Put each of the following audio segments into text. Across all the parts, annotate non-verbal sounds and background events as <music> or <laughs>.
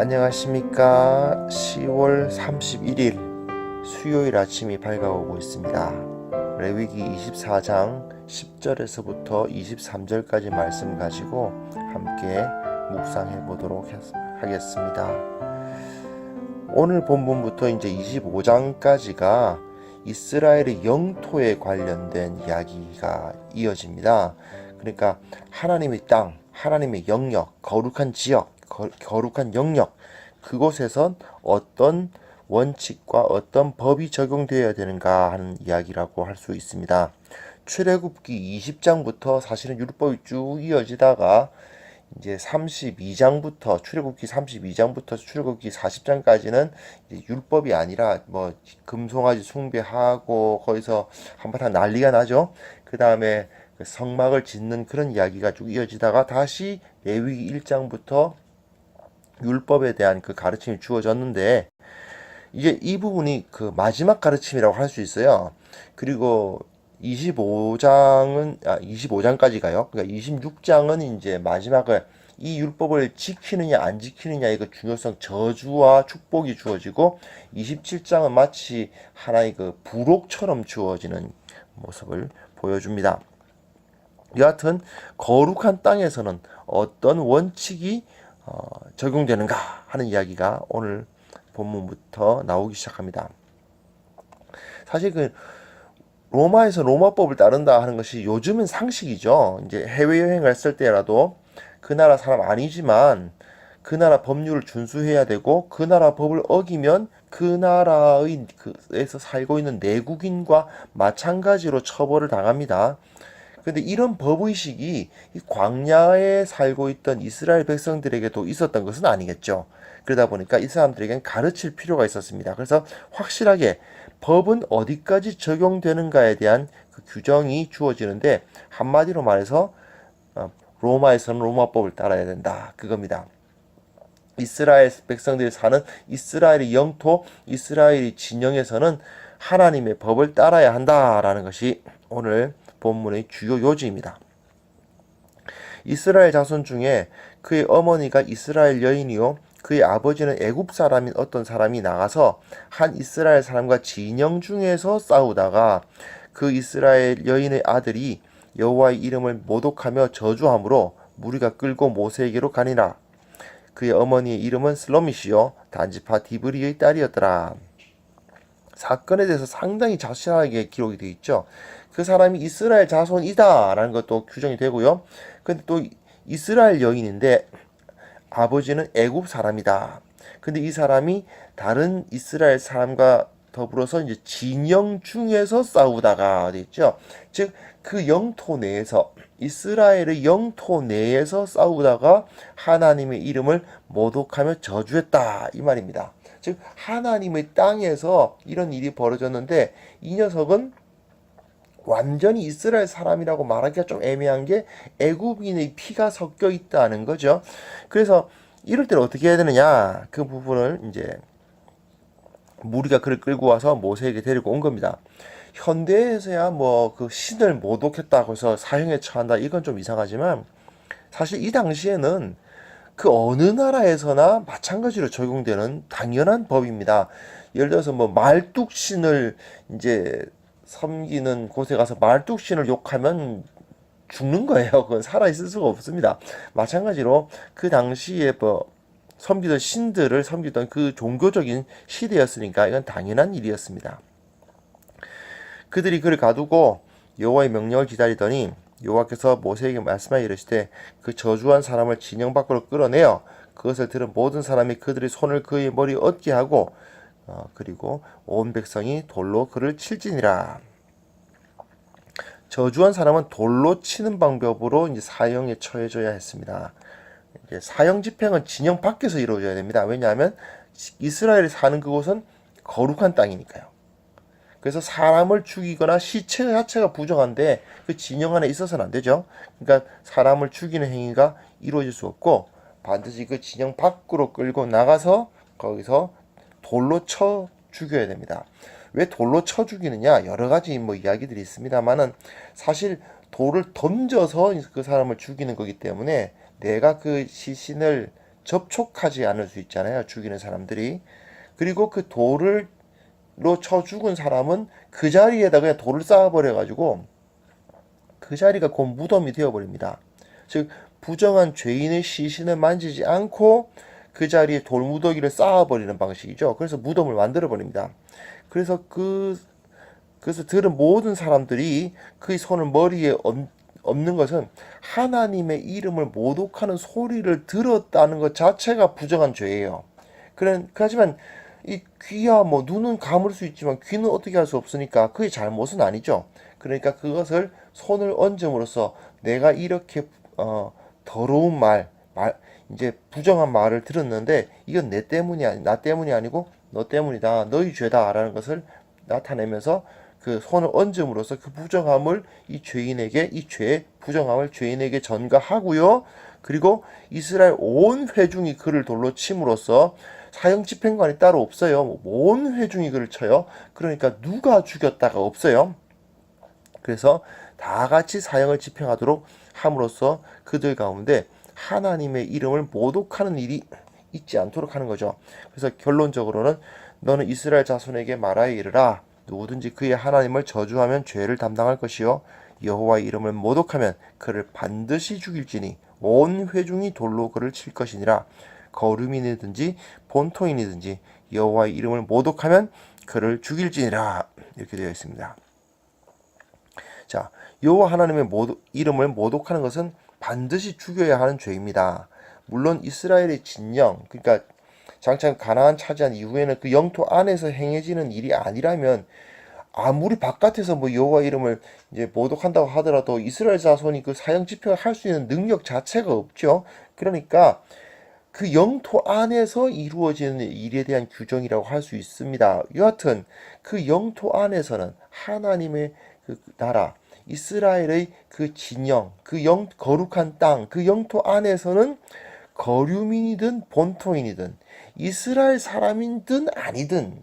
안녕하십니까? 10월 31일 수요일 아침이 밝아오고 있습니다. 레위기 24장 10절에서부터 23절까지 말씀 가지고 함께 묵상해 보도록 하겠습니다. 오늘 본문부터 이제 25장까지가 이스라엘의 영토에 관련된 이야기가 이어집니다. 그러니까 하나님의 땅 하나님의 영역 거룩한 지역 거, 거룩한 영역 그곳에선 어떤 원칙과 어떤 법이 적용되어야 되는가 하는 이야기라고 할 수 있습니다. 출애굽기 20장부터 사실은 율법이 쭉 이어지다가 이제 32장부터 출애굽기 32장부터 출애굽기 40장까지는 율법이 아니라 뭐 금송아지 숭배하고 거기서 한바탕 난리가 나죠. 그 다음에 성막을 짓는 그런 이야기가 쭉 이어지다가 다시 레위기 1장부터 율법에 대한 그 가르침이 주어졌는데 이제 이 부분이 그 마지막 가르침이라고 할 수 있어요. 그리고 25장은 아 25장까지 가요. 그러니까 26장은 이제 마지막을 이 율법을 지키느냐 안 지키느냐 이거 중요성 저주와 축복이 주어지고 27장은 마치 하나의 그 부록처럼 주어지는 모습을 보여줍니다. 여하튼 거룩한 땅에서는 어떤 원칙이 어, 적용되는가 하는 이야기가 오늘 본문부터 나오기 시작합니다. 사실 그 로마에서 로마법을 따른다 하는 것이 요즘은 상식이죠. 이제 해외 여행을 했을 때라도 그 나라 사람 아니지만 그 나라 법률을 준수해야 되고 그 나라 법을 어기면 그 나라의 그에서 살고 있는 내국인과 마찬가지로 처벌을 당합니다. 근데 이런 법의식이 이 광야에 살고 있던 이스라엘 백성들에게도 있었던 것은 아니겠죠. 그러다 보니까 이 사람들에게는 가르칠 필요가 있었습니다. 그래서 확실하게 법은 어디까지 적용되는가에 대한 그 규정이 주어지는데 한마디로 말해서 어, 로마에서는 로마법을 따라야 된다. 그겁니다. 이스라엘 백성들이 사는 이스라엘의 영토, 이스라엘의 진영에서는 하나님의 법을 따라야 한다라는 것이 오늘 본문의 주요 요지입니다. 이스라엘 자손 중에 그의 어머니가 이스라엘 여인이요 그의 아버지는 애굽 사람인 어떤 사람이 나가서 한 이스라엘 사람과 진영 중에서 싸우다가 그 이스라엘 여인의 아들이 여호와의 이름을 모독하며 저주함으로 무리가 끌고 모세에게로 가니라. 그의 어머니의 이름은 슬로미시요 단지파 디브리의 딸이었더라. 사건에 대해서 상당히 자세하게 기록이 되어 있죠. 그 사람이 이스라엘 자손이다라는 것도 규정이 되고요. 근데 또 이스라엘 여인인데 아버지는 애굽 사람이다. 근데 이 사람이 다른 이스라엘 사람과 더불어서 이제 진영 중에서 싸우다가 됐죠. 즉 그 영토 내에서 이스라엘의 영토 내에서 싸우다가 하나님의 이름을 모독하며 저주했다 이 말입니다. 즉 하나님의 땅에서 이런 일이 벌어졌는데 이 녀석은 완전히 이스라엘 사람이라고 말하기가 좀 애매한 게 애굽인의 피가 섞여 있다는 거죠. 그래서 이럴 때는 어떻게 해야 되느냐 그 부분을 이제 무리가 그를 끌고 와서 모세에게 데리고 온 겁니다. 현대에서야 뭐 그 신을 모독했다고 해서 사형에 처한다 이건 좀 이상하지만 사실 이 당시에는 그 어느 나라에서나 마찬가지로 적용되는 당연한 법입니다. 예를 들어서 뭐 말뚝신을 이제 섬기는 곳에 가서 말뚝신을 욕하면 죽는 거예요. <laughs> 그건 살아있을 수가 없습니다. 마찬가지로 그 당시에 뭐 섬기던 신들을 섬기던 그 종교적인 시대였으니까 이건 당연한 일이었습니다. 그들이 그를 가두고 여호와의 명령을 기다리더니 여호와께서 모세에게 말씀하여 이르시되 그 저주한 사람을 진영 밖으로 끌어내어 그것을 들은 모든 사람이 그들의 손을 그의 머리에 얻게 하고 어, 그리고 온 백성이 돌로 그를 칠지니라. 저주한 사람은 돌로 치는 방법으로 이제 사형에 처해져야 했습니다. 사형 집행은 진영 밖에서 이루어져야 됩니다. 왜냐하면 이스라엘이 사는 그곳은 거룩한 땅이니까요. 그래서 사람을 죽이거나 시체 자체가 부정한데 그 진영 안에 있어서는 안 되죠. 그러니까 사람을 죽이는 행위가 이루어질 수 없고 반드시 그 진영 밖으로 끌고 나가서 거기서 돌로 쳐 죽여야 됩니다. 왜 돌로 쳐 죽이느냐? 여러 가지 뭐 이야기들이 있습니다만은 사실 돌을 던져서 그 사람을 죽이는 거기 때문에 내가 그 시신을 접촉하지 않을 수 있잖아요. 죽이는 사람들이. 그리고 그 돌을 로쳐 죽은 사람은 그 자리에다 그냥 돌을 쌓아버려 가지고 그 자리가 곧 무덤이 되어버립니다. 즉 부정한 죄인의 시신을 만지지 않고 그 자리에 돌무더기를 쌓아버리는 방식이죠. 그래서 무덤을 만들어 버립니다. 그래서 그 그래서 들은 모든 사람들이 그의 손을 머리에 얹, 는 것은 하나님의 이름을 모독하는 소리를 들었다는 것 자체가 부정한 죄예요. 그런 하지만 이 귀야 뭐 눈은 감을 수 있지만 귀는 어떻게 할 수 없으니까 그게 잘못은 아니죠. 그러니까 그것을 손을 얹음으로써 내가 이렇게 어, 더러운 말, 말 이제 부정한 말을 들었는데 이건 내 때문이 아니 나 때문이 아니고 너 때문이다 너희 죄다라는 것을 나타내면서 그 손을 얹음으로써 그 부정함을 이 죄인에게 이죄 부정함을 죄인에게 전가하고요. 그리고 이스라엘 온 회중이 그를 돌로 침으로써 사형 집행관이 따로 없어요. 온 회중이 그를 쳐요. 그러니까 누가 죽였다가 없어요. 그래서 다 같이 사형을 집행하도록 함으로써 그들 가운데 하나님의 이름을 모독하는 일이 있지 않도록 하는 거죠. 그래서 결론적으로는 너는 이스라엘 자손에게 말하여 이르라 누구든지 그의 하나님을 저주하면 죄를 담당할 것이요 여호와의 이름을 모독하면 그를 반드시 죽일지니 온 회중이 돌로 그를 칠 것이니라 거름이든지 본토인이든지 여호와의 이름을 모독하면 그를 죽일지니라 이렇게 되어 있습니다. 자, 여호와 하나님의 모독, 이름을 모독하는 것은 반드시 죽여야 하는 죄입니다. 물론 이스라엘의 진영, 그러니까 장차 가나안 차지한 이후에는 그 영토 안에서 행해지는 일이 아니라면 아무리 바깥에서 뭐 여호와 이름을 이제 모독한다고 하더라도 이스라엘 자손이 그 사형 집행을 할 수 있는 능력 자체가 없죠. 그러니까 그 영토 안에서 이루어지는 일에 대한 규정이라고 할 수 있습니다. 여하튼 그 영토 안에서는 하나님의 그 나라 이스라엘의 그 진영, 그 영, 거룩한 땅, 그 영토 안에서는 거류민이든 본토인이든 이스라엘 사람이든 아니든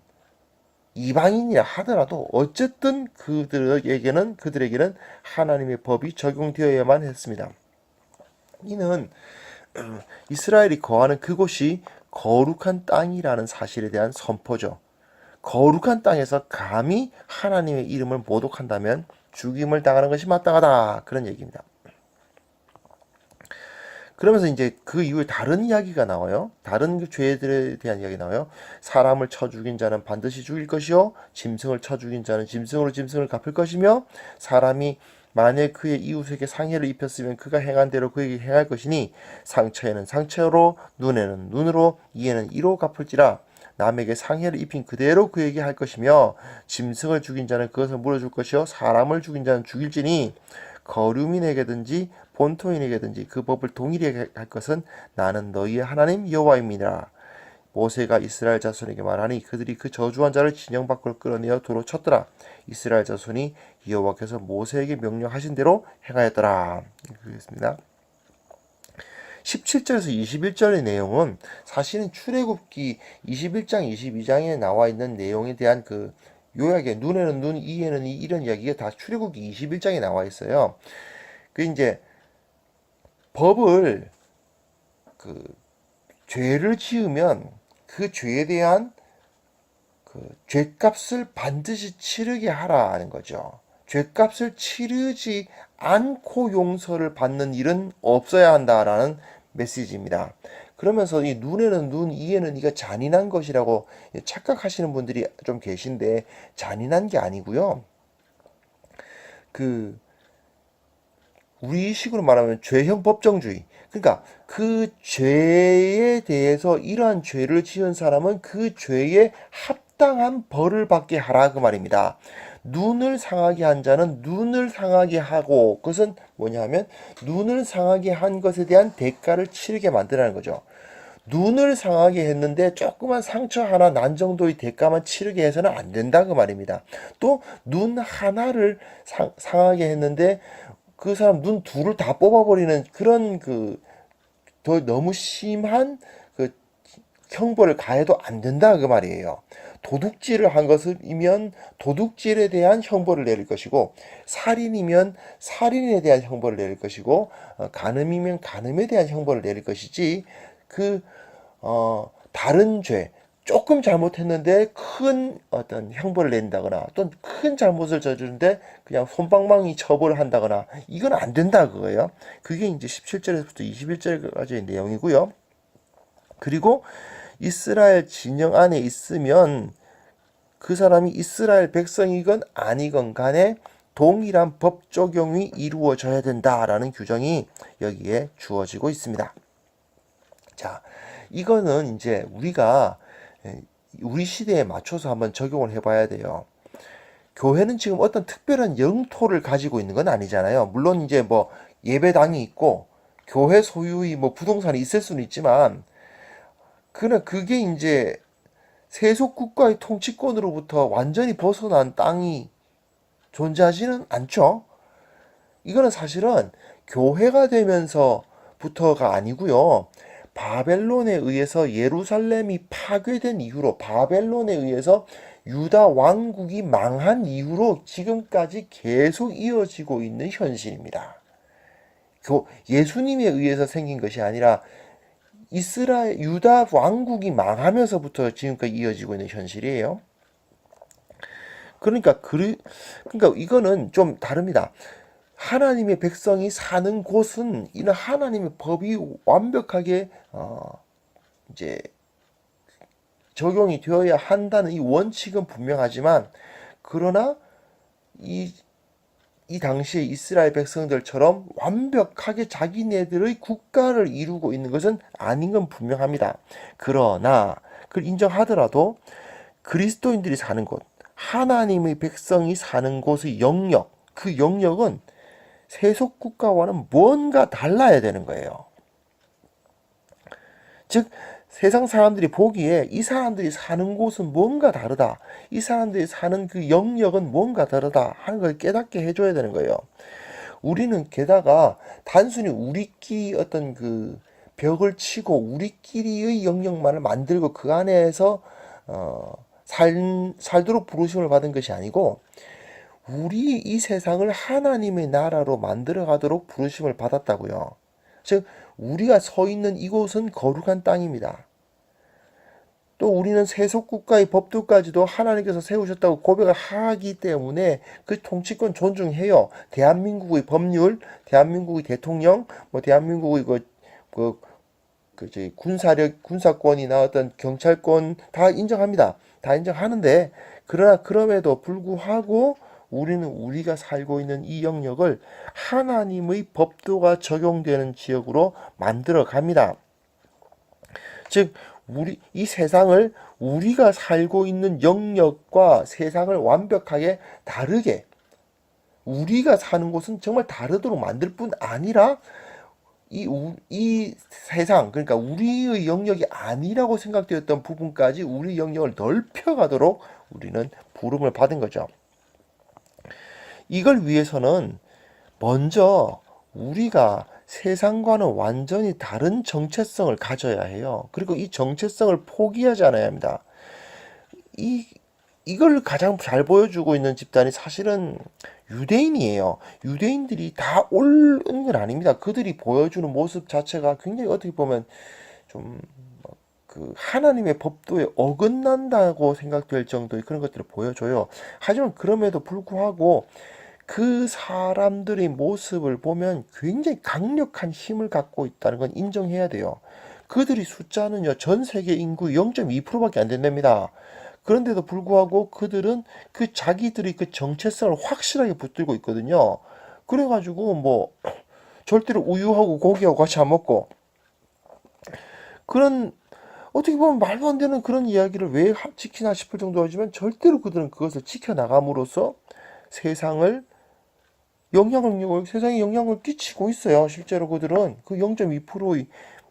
이방인이라 하더라도 어쨌든 그들에게는 그들에게는 하나님의 법이 적용되어야만 했습니다. 이는 <clears throat> 이스라엘이 거하는 그곳이 거룩한 땅이라는 사실에 대한 선포죠. 거룩한 땅에서 감히 하나님의 이름을 모독한다면 죽임을 당하는 것이 마땅하다. 그런 얘기입니다. 그러면서 이제 그 이후에 다른 이야기가 나와요. 다른 그 죄들에 대한 이야기 나와요. 사람을 쳐 죽인 자는 반드시 죽일 것이요. 짐승을 쳐 죽인 자는 짐승으로 짐승을 갚을 것이며 사람이 만일 그의 이웃에게 상해를 입혔으면 그가 행한 대로 그에게 행할 것이니 상처에는 상처로 눈에는 눈으로 이에는 이로 갚을지라 남에게 상해를 입힌 그대로 그에게 할 것이며 짐승을 죽인 자는 그것을 물어줄 것이요 사람을 죽인 자는 죽일지니 거류민에게든지 본토인에게든지 그 법을 동일하게 할 것은 나는 너희의 하나님 여호와입니다. 모세가 이스라엘 자손에게 말하니 그들이 그 저주한 자를 진영 밖으로 끌어내어 도로 쳤더라. 이스라엘 자손이 여호와께서 모세에게 명령하신 대로 행하였더라. 그렇습니다. 17절에서 21절의 내용은 사실은 출애굽기 21장, 22장에 나와 있는 내용에 대한 그 요약에 눈에는 눈, 이에는 이 이런 이야기가 다 출애굽기 21장에 나와 있어요. 그 이제 법을 그 죄를 지으면 그 죄에 대한 그 죄값을 반드시 치르게 하라는 거죠. 죄값을 치르지 않고 용서를 받는 일은 없어야 한다라는 메시지입니다. 그러면서 이 눈에는 눈, 이에는 이가 잔인한 것이라고 착각하시는 분들이 좀 계신데 잔인한 게 아니고요. 그 우리 식으로 말하면 죄형 법정주의. 그러니까 그 죄에 대해서 이러한 죄를 지은 사람은 그 죄에 합당한 벌을 받게 하라 그 말입니다. 눈을 상하게 한 자는 눈을 상하게 하고 그것은 뭐냐 하면 눈을 상하게 한 것에 대한 대가를 치르게 만드라는 거죠. 눈을 상하게 했는데 조그만 상처 하나 난 정도의 대가만 치르게 해서는 안 된다 그 말입니다. 또 눈 하나를 상, 상하게 했는데 그 사람 눈 둘을 다 뽑아버리는 그런 그 더 너무 심한 그 형벌을 가해도 안 된다 그 말이에요. 도둑질을 한 것이면 도둑질에 대한 형벌을 내릴 것이고 살인이면 살인에 대한 형벌을 내릴 것이고 어, 간음이면 간음에 대한 형벌을 내릴 것이지 그 어, 다른 죄 조금 잘못했는데 큰 어떤 형벌을 낸다거나 또는 큰 잘못을 저지르는데 그냥 손방망이 처벌을 한다거나 이건 안 된다 그거예요. 그게 이제 17절에서부터 21절까지의 내용이고요. 그리고 이스라엘 진영 안에 있으면 그 사람이 이스라엘 백성이건 아니건 간에 동일한 법 적용이 이루어져야 된다라는 규정이 여기에 주어지고 있습니다. 자, 이거는 이제 우리가 에, 우리 시대에 맞춰서 한번 적용을 해봐야 돼요. 교회는 지금 어떤 특별한 영토를 가지고 있는 건 아니잖아요. 물론 이제 뭐 예배당이 있고 교회 소유의 뭐 부동산이 있을 수는 있지만 그러나 그게 이제 세속 국가의 통치권으로부터 완전히 벗어난 땅이 존재하지는 않죠. 이거는 사실은 교회가 되면서부터가 아니고요. 바벨론에 의해서 예루살렘이 파괴된 이후로 바벨론에 의해서 유다 왕국이 망한 이후로 지금까지 계속 이어지고 있는 현실입니다. 교, 예수님에 의해서 생긴 것이 아니라 이스라엘 유다 왕국이 망하면서부터 지금까지 이어지고 있는 현실이에요. 그러니까 그 그러니까 이거는 좀 다릅니다. 하나님의 백성이 사는 곳은 이런 하나님의 법이 완벽하게 어 이제 적용이 되어야 한다는 이 원칙은 분명하지만 그러나 이 이 당시에 이스라엘 백성들처럼 완벽하게 자기네들의 국가를 이루고 있는 것은 아닌 건 분명합니다. 그러나 그걸 인정하더라도 그리스도인들이 사는 곳, 하나님의 백성이 사는 곳의 영역, 그 영역은 세속 국가와는 뭔가 달라야 되는 거예요. 즉 세상 사람들이 보기에 이 사람들이 사는 곳은 뭔가 다르다. 이 사람들이 사는 그 영역은 뭔가 다르다 하는 걸 깨닫게 해줘야 되는 거예요. 우리는 게다가 단순히 우리끼리 어떤 그 벽을 치고 우리끼리의 영역만을 만들고 그 안에서 어, 살, 살도록 부르심을 받은 것이 아니고 우리 이 세상을 하나님의 나라로 만들어 가도록 부르심을 받았다고요. 즉 우리가 서 있는 이곳은 거룩한 땅입니다. 또 우리는 세속 국가의 법도까지도 하나님께서 세우셨다고 고백을 하기 때문에 그 통치권 존중해요. 대한민국의 법률, 대한민국의 대통령, 뭐 대한민국의 그, 그, 그, 저 군사력, 군사권이나 어떤 경찰권 다 인정합니다. 다 인정하는데, 그러나 그럼에도 불구하고 우리는 우리가 살고 있는 이 영역을 하나님의 법도가 적용되는 지역으로 만들어 갑니다. 즉, 우리 이 세상을 우리가 살고 있는 영역과 세상을 완벽하게 다르게 우리가 사는 곳은 정말 다르도록 만들 뿐 아니라 이, 우, 이 세상, 그러니까 우리의 영역이 아니라고 생각되었던 부분까지 우리 영역을 넓혀가도록 우리는 부름을 받은 거죠. 이걸 위해서는 먼저 우리가 세상과는 완전히 다른 정체성을 가져야 해요. 그리고 이 정체성을 포기하지 않아야 합니다. 이, 이걸 가장 잘 보여주고 있는 집단이 사실은 유대인이에요. 유대인들이 다 옳은 건 아닙니다. 그들이 보여주는 모습 자체가 굉장히 어떻게 보면 좀 그 하나님의 법도에 어긋난다고 생각될 정도의 그런 것들을 보여줘요. 하지만 그럼에도 불구하고 그 사람들의 모습을 보면 굉장히 강력한 힘을 갖고 있다는 건 인정해야 돼요. 그들이 숫자는요, 전 세계 인구 0.2%밖에 안 된답니다. 그런데도 불구하고 그들은 그 자기들의 그 정체성을 확실하게 붙들고 있거든요. 그래가지고 뭐, 절대로 우유하고 고기하고 같이 안 먹고, 그런, 어떻게 보면 말도 안 되는 그런 이야기를 왜 지키나 싶을 정도지만 절대로 그들은 그것을 지켜나감으로써 세상을 영향을 세상에 영향을 끼치고 있어요. 실제로 그들은 그 0.2%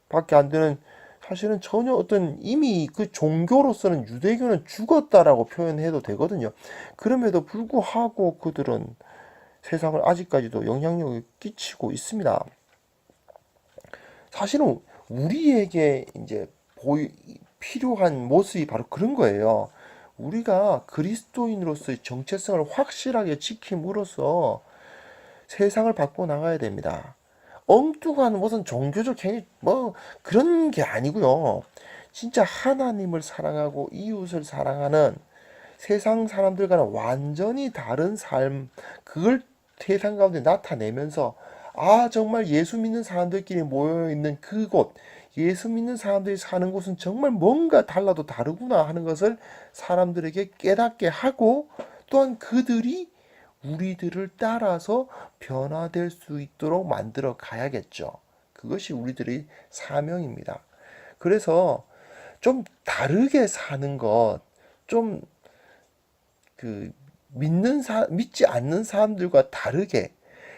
밖에 안 되는 사실은 전혀 어떤 이미 그 종교로서는 유대교는 죽었다라고 표현해도 되거든요. 그럼에도 불구하고 그들은 세상을 아직까지도 영향력을 끼치고 있습니다. 사실은 우리에게 이제 보이, 필요한 모습이 바로 그런 거예요. 우리가 그리스도인으로서의 정체성을 확실하게 지킴으로써 세상을 바꿔 나가야 됩니다. 엉뚱한 무슨 종교적 행위 뭐 그런 게 아니고요. 진짜 하나님을 사랑하고 이웃을 사랑하는 세상 사람들과는 완전히 다른 삶 그걸 세상 가운데 나타내면서 아 정말 예수 믿는 사람들끼리 모여 있는 그곳 예수 믿는 사람들이 사는 곳은 정말 뭔가 달라도 다르구나 하는 것을 사람들에게 깨닫게 하고 또한 그들이 우리들을 따라서 변화될 수 있도록 만들어 가야겠죠. 그것이 우리들의 사명입니다. 그래서 좀 다르게 사는 것, 좀 그 믿는 사 믿지 않는 사람들과 다르게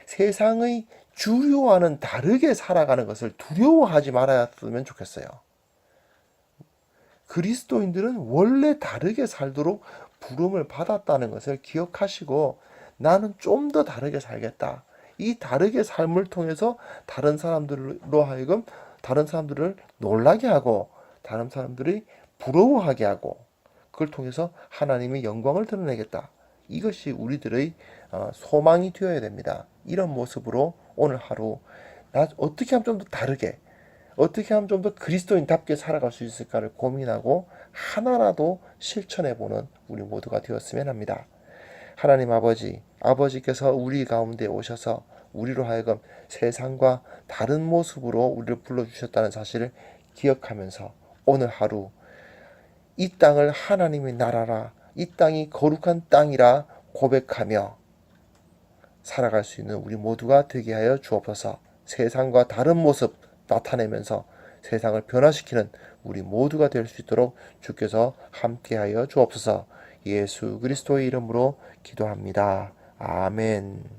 세상의 주류와는 다르게 살아가는 것을 두려워하지 말았으면 좋겠어요. 그리스도인들은 원래 다르게 살도록 부름을 받았다는 것을 기억하시고 나는 좀 더 다르게 살겠다. 이 다르게 삶을 통해서 다른 사람들로 하여금 다른 사람들을 놀라게 하고 다른 사람들이 부러워하게 하고 그걸 통해서 하나님의 영광을 드러내겠다. 이것이 우리들의 어, 소망이 되어야 됩니다. 이런 모습으로 오늘 하루 나 어떻게 하면 좀 더 다르게 어떻게 하면 좀 더 그리스도인답게 살아갈 수 있을까를 고민하고 하나라도 실천해 보는 우리 모두가 되었으면 합니다. 하나님 아버지, 아버지께서 우리 가운데 오셔서 우리로 하여금 세상과 다른 모습으로 우리를 불러주셨다는 사실을 기억하면서 오늘 하루 이 땅을 하나님의 나라라, 이 땅이 거룩한 땅이라 고백하며 살아갈 수 있는 우리 모두가 되게 하여 주옵소서 세상과 다른 모습 나타내면서 세상을 변화시키는 우리 모두가 될 수 있도록 주께서 함께하여 주옵소서 예수 그리스도의 이름으로 기도합니다. 아멘.